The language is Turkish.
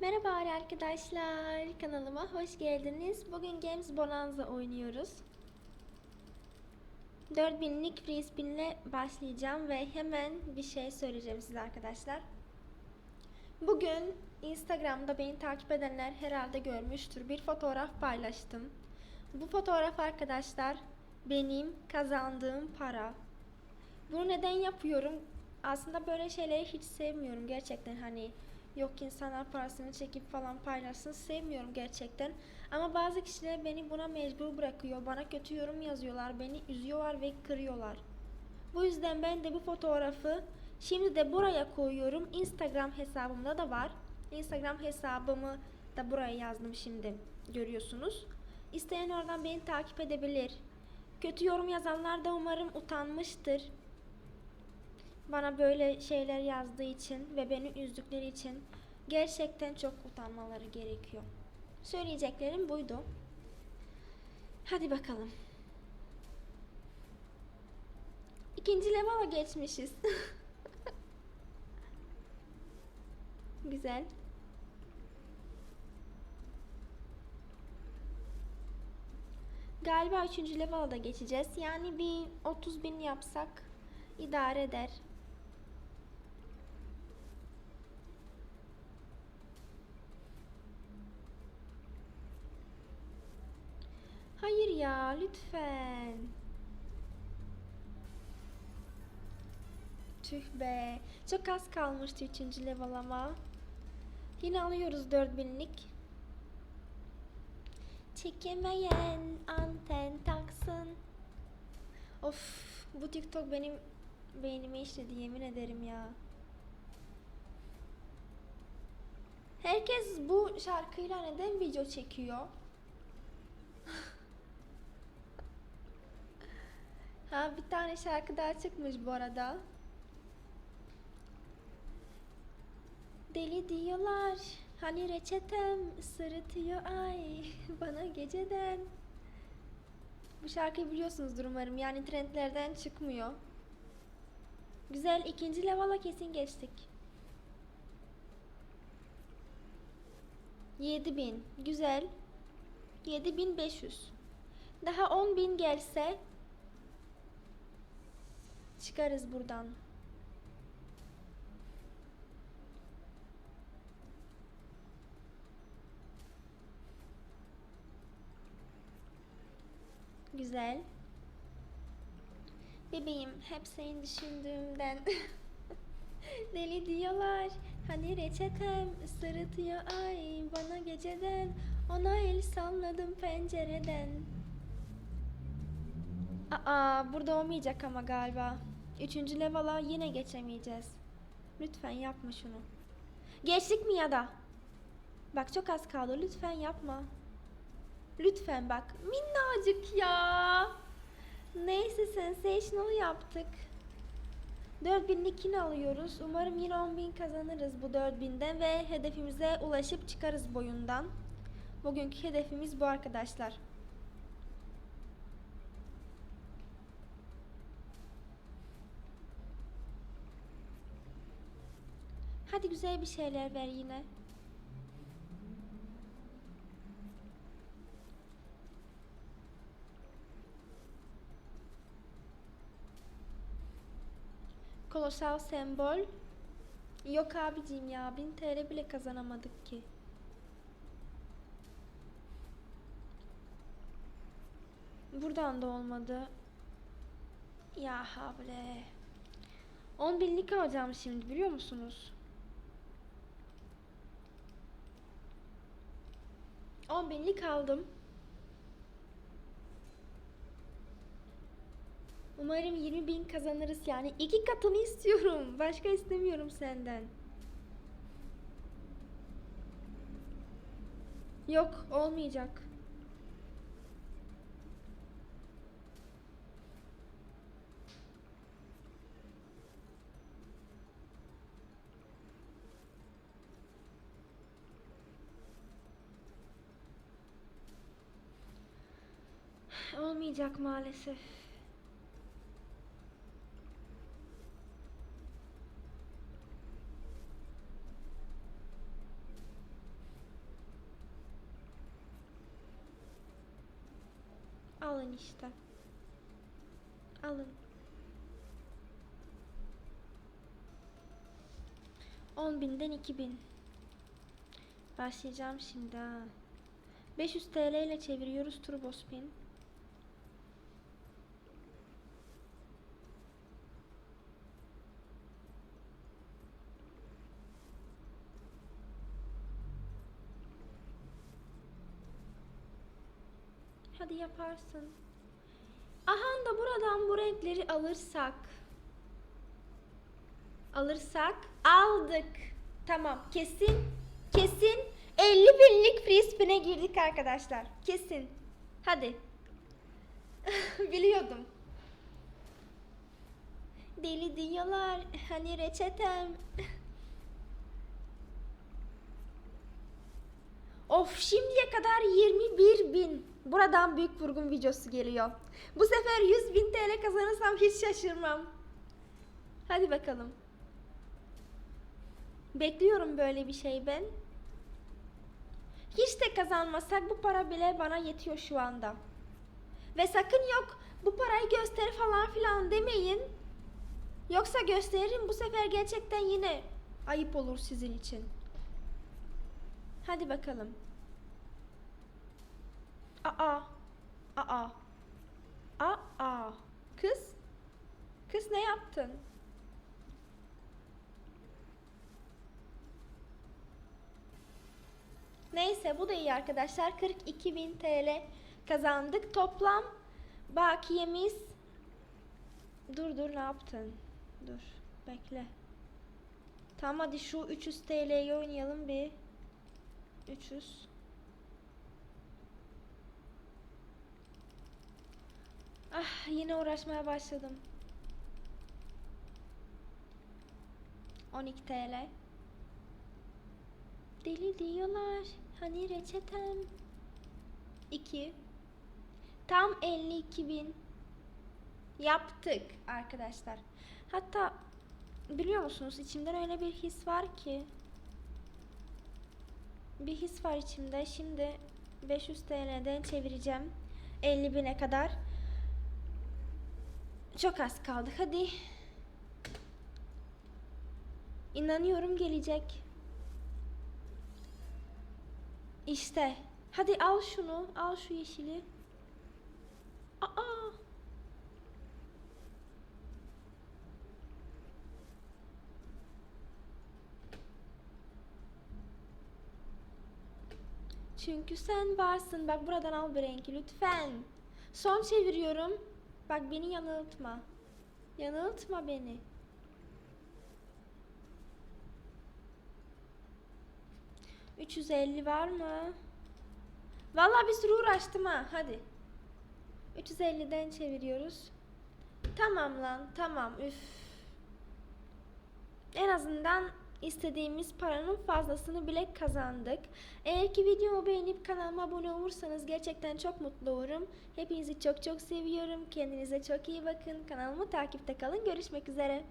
Merhaba arkadaşlar, kanalıma hoş geldiniz. Bugün Games Bonanza oynuyoruz. 4000'lik free spinle başlayacağım ve hemen bir şey söyleyeceğim size arkadaşlar. Bugün Instagram'da beni takip edenler herhalde görmüştür. Bir fotoğraf paylaştım. Bu fotoğraf arkadaşlar benim kazandığım para. Bunu neden yapıyorum? Aslında böyle şeyleri hiç sevmiyorum gerçekten hani yok insanlar parasını çekip falan paylaşsın sevmiyorum gerçekten. Ama bazı kişiler beni buna mecbur bırakıyor. Bana kötü yorum yazıyorlar, beni üzüyorlar ve kırıyorlar. Bu yüzden ben de bu fotoğrafı şimdi de buraya koyuyorum. Instagram hesabımda da var. Instagram hesabımı da buraya yazdım şimdi görüyorsunuz. İsteyen oradan beni takip edebilir. Kötü yorum yazanlar da umarım utanmıştır. Bana böyle şeyler yazdığı için ve beni üzdükleri için gerçekten çok utanmaları gerekiyor. Söyleyeceklerim buydu. Hadi bakalım. İkinci level'a geçmişiz. Güzel. Galiba üçüncü level'a da geçeceğiz. Yani bir 30 bin yapsak idare eder. Hayır ya lütfen. Tüh be. Çok az kalmıştı 3. level ama. Yine alıyoruz 4000'lik. Çekemeyen anten taksın. Of bu TikTok benim beynime işledi yemin ederim ya. Herkes bu şarkıyla neden video çekiyor? Ha bir tane şarkı daha çıkmış bu arada. Deli diyorlar. Hani reçetem sırıtıyor ay bana geceden. Bu şarkıyı biliyorsunuzdur umarım. Yani trendlerden çıkmıyor. Güzel ikinci level'a kesin geçtik. 7000 güzel. 7500. Daha 10.000 gelse çıkarız buradan. Güzel. Bebeğim hep seni düşündüğümden Deli diyorlar Hani reçetem sırıtıyor ay bana geceden Ona el salladım pencereden Aa burada olmayacak ama galiba Üçüncü level'a yine geçemeyeceğiz Lütfen yapma şunu Geçtik mi ya da? Bak çok az kaldı lütfen yapma Lütfen bak minnacık ya Neyse sensational yaptık. 4000'lik yine alıyoruz. Umarım yine 10.000 kazanırız bu 4000'den ve hedefimize ulaşıp çıkarız boyundan. Bugünkü hedefimiz bu arkadaşlar. Hadi güzel bir şeyler ver yine. Kolosal sembol. Yok abicim ya 1000 TL bile kazanamadık ki. Buradan da olmadı. Ya havle. 10 binlik alacağım şimdi biliyor musunuz? 10 binlik aldım. Umarım 20 bin kazanırız yani. iki katını istiyorum. Başka istemiyorum senden. Yok olmayacak. Olmayacak maalesef. Alın işte. Alın. On binden iki bin. Başlayacağım şimdi ha. 500 TL ile çeviriyoruz turbo spin. Hadi yaparsın. Aha da buradan bu renkleri alırsak. Alırsak aldık. Tamam kesin kesin 50 binlik free spin'e girdik arkadaşlar. Kesin. Hadi. Biliyordum. Deli diyorlar hani reçetem. Of şimdiye kadar 21 bin. Buradan büyük vurgun videosu geliyor. Bu sefer 100 bin TL kazanırsam hiç şaşırmam. Hadi bakalım. Bekliyorum böyle bir şey ben. Hiç de kazanmasak bu para bile bana yetiyor şu anda. Ve sakın yok bu parayı göster falan filan demeyin. Yoksa gösteririm bu sefer gerçekten yine ayıp olur sizin için. Hadi bakalım. Aa. Aa. Aa. Kız. Kız ne yaptın? Neyse bu da iyi arkadaşlar. 42.000 TL kazandık. Toplam bakiyemiz Dur dur ne yaptın? Dur bekle. Tamam hadi şu 300 TL'yi oynayalım bir. 300. Ah yine uğraşmaya başladım. 12 TL. Deli diyorlar. Hani reçetem? 2. Tam 52 bin. Yaptık arkadaşlar. Hatta biliyor musunuz içimden öyle bir his var ki. Bir his var içimde. Şimdi 500 TL'den çevireceğim. 50 bine kadar. Çok az kaldı. Hadi. İnanıyorum gelecek. İşte. Hadi al şunu. Al şu yeşili. Aa. Çünkü sen varsın. Bak buradan al bir renki lütfen. Son çeviriyorum. Bak beni yanıltma. Yanıltma beni. ...350 var mı? Vallahi bir sürü uğraştım ha. Hadi. 350'den çeviriyoruz. Tamam lan. Tamam. Üf. En azından istediğimiz paranın fazlasını bile kazandık. Eğer ki videomu beğenip kanalıma abone olursanız gerçekten çok mutlu olurum. Hepinizi çok çok seviyorum. Kendinize çok iyi bakın. Kanalımı takipte kalın. Görüşmek üzere.